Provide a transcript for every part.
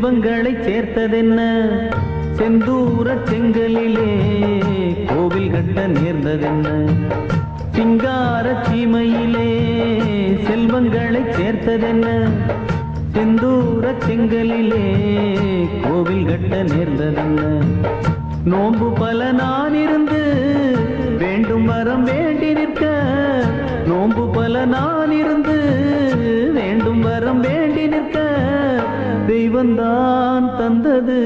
சேர்த்ததென்ன? செந்தூர செங்கலிலே கோவில் கட்ட நேர்ந்ததென்ன? சிங்கார சீமையிலே செல்வங்களை சேர்த்ததென்ன? செந்தூர செங்கலிலே கோவில் கட்ட நேர்ந்ததென்ன? நோன்பு பல நான் இருந்து வேண்டும் வரம் வேண்டி நிற்க. நோன்பு பல நான் இருந்து வேண்டும் வரம் வேண்டி நிற்க. தெய்வந்தான் தந்தது.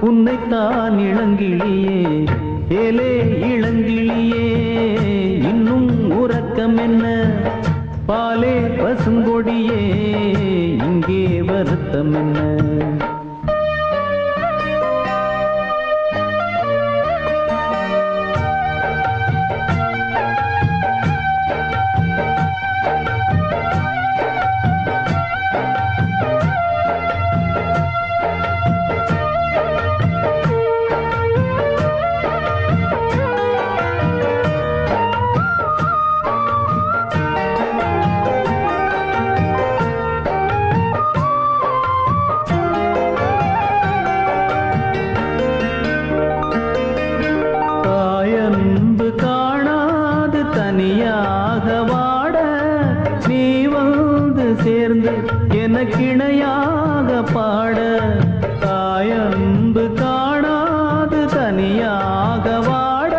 உன்னைத்தான் இளங்கிளியே ஏலே இளங்கிளியே. இன்னும் உறக்கம் என்ன? பாலே பசுங்கொடியே இங்கே வருத்தம் என்ன? தனியாக வாட நீ வந்து சேர்ந்து எனக்கிணையாக பாட. தாயன்பு காணாது தனியாக வாட.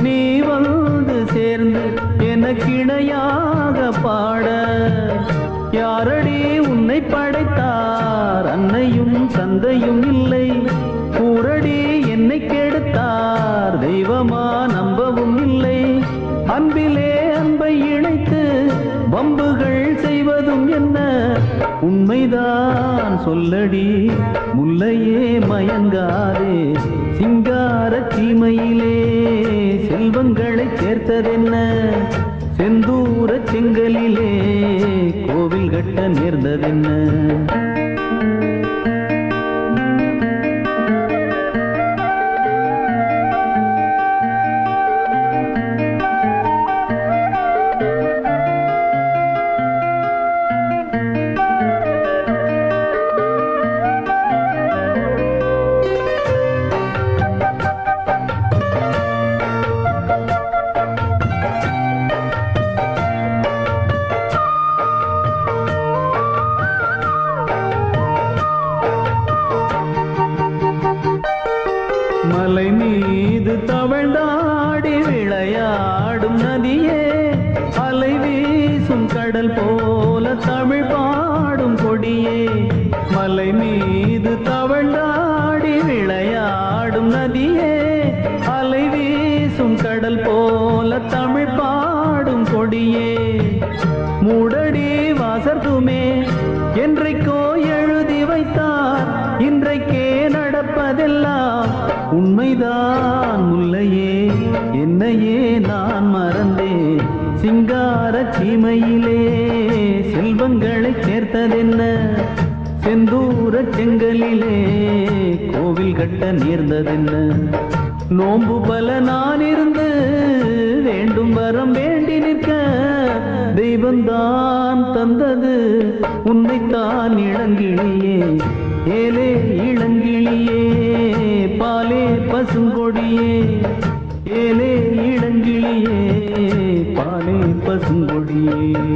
நீ வந்து சேர்ந்து எனக்கிணையாக பாட. யாரடி உன்னை படைத்தார்? அன்னையும் தந்தையும் இல்லை. உண்மைதான் சொல்லடி. முல்லையே மயங்காதே. சிங்கார சீமையிலே செல்வங்களை சேர்த்ததென்ன? செந்தூர செங்கலிலே கோவில் கட்ட நேர்ந்ததென்ன? மலை மீது தவழ்ந்தாடி விளையாடும் நதியே அலை வீசும் கடல் போல தமிழ் பாடும் கொடியே. மூடடி வாசர்துமே என்றைக்கோ எழுதி வைத்தார் இன்றைக்கே நடப்பதெல்லாம் உண்மைதான் முல்லையே. என்னையே நான் மறந்தேன் சிங்கார சீமையிலே செல்வங்களை சேர்த்ததென்ன? செந்தூர செங்கலிலே கோவில் கட்ட நேர்ந்ததென்ன? நோம்பு பல நான் இருந்து வேண்டும் வரம் வேண்டி நிற்க தெய்வந்தான் தந்தது. உன்னைத்தான் இளங்கிழியே ஏலே இளங்கிழியே பாலே பசுங்கொடியே ஏலே இளங்கிழியே பாலே பசுங்கொடியே.